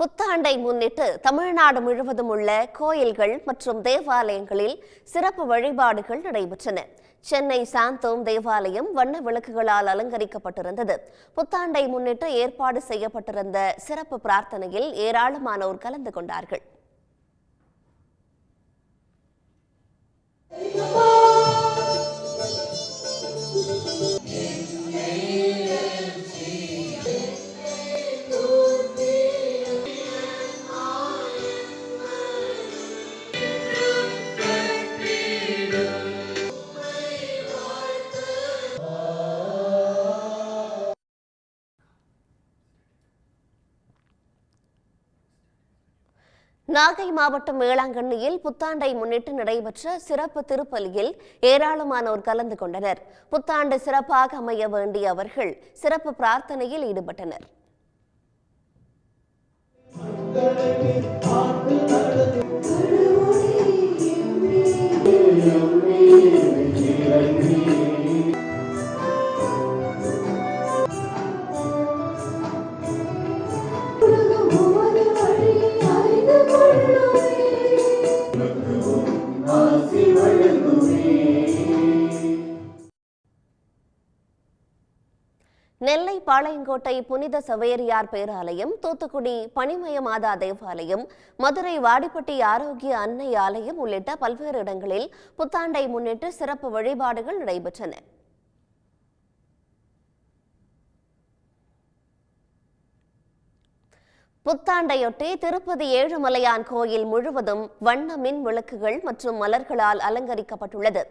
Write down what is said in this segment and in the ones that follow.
புத்தாண்டை முன்னிட்டு தமிழ்நாடு முழுவதும் உள்ள கோயில்கள் மற்றும் தேவாலயங்களில் சிறப்பு வழிபாடுகள் நடைபெற்றன. சென்னை சாந்தோம் தேவாலயம் வண்ண விளக்குகளால் அலங்கரிக்கப்பட்டிருந்தது. புத்தாண்டை முன்னிட்டு ஏற்பாடு செய்யப்பட்டிருந்த சிறப்பு பிரார்த்தனையில் ஏராளமானோர் கலந்து கொண்டார்கள். நாகை மாவட்டம் வேளாங்கண்ணியில் புத்தாண்டை முன்னிட்டு நடைபெற்ற சிறப்பு திருப்பலியில் ஏராளமானோர் கலந்து கொண்டனர். புத்தாண்டு சிறப்பாக அமைய வேண்டிய அவர்கள் சிறப்பு பிரார்த்தனையில் ஈடுபட்டனர். நெல்லை பாளையங்கோட்டை புனித சவேரியார் பேராலயம் தூத்துக்குடி பனிமய மாதா தேவாலயம் மதுரை வாடிப்பட்டி ஆரோக்கிய அன்னை ஆலயம் உள்ளிட்ட பல்வேறு இடங்களில் புத்தாண்டை முன்னிட்டு சிறப்பு வழிபாடுகள் நடைபெற்றன. புத்தாண்டையொட்டி திருப்பதி ஏழுமலையான் கோயில் முழுவதும் வண்ண மின் விளக்குகள் மற்றும் மலர்களால் அலங்கரிக்கப்பட்டுள்ளது.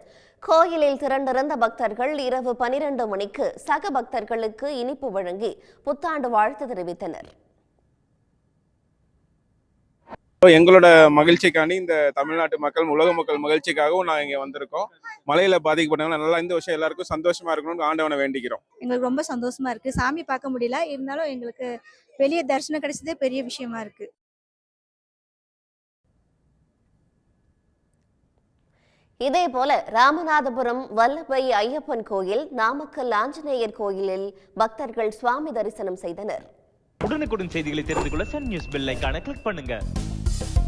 கோயிலில் திரண்டிருந்த பக்தர்கள் இரவு பனிரெண்டு மணிக்கு சக பக்தர்களுக்கு இனிப்பு வழங்கி புத்தாண்டு வாழ்த்து தெரிவித்தனர். எங்களோட மகிழ்ச்சிக்காண்டி இந்த தமிழ்நாட்டு மக்கள் உலக மக்கள் மகிழ்ச்சிக்காகவும் நாங்கள் இங்கே வந்திருக்கோம். மலையில பாதிக்கப்பட்டவங்க நல்லா இந்த வருஷம் எல்லாருக்கும் சந்தோஷமா இருக்கணும்னு ஆண்டவனை வேண்டிக்கிறோம். எங்களுக்கு ரொம்ப சந்தோஷமா இருக்கு. சாமி பார்க்க முடியல. இருந்தாலும் எங்களுக்கு வெளியே தரிசனம் கிடைச்சதே பெரிய விஷயமா இருக்கு. இதேபோல ராமநாதபுரம் வல்லபை ஐயப்பன் கோயில் நாமக்கல் ஆஞ்சநேயர் கோயிலில் பக்தர்கள் சுவாமி தரிசனம் செய்தனர். உடனுக்குடன் செய்திகளை தெரிந்து கொள்ள சன் நியூஸ் பெல் கிளிக் பண்ணுங்க. you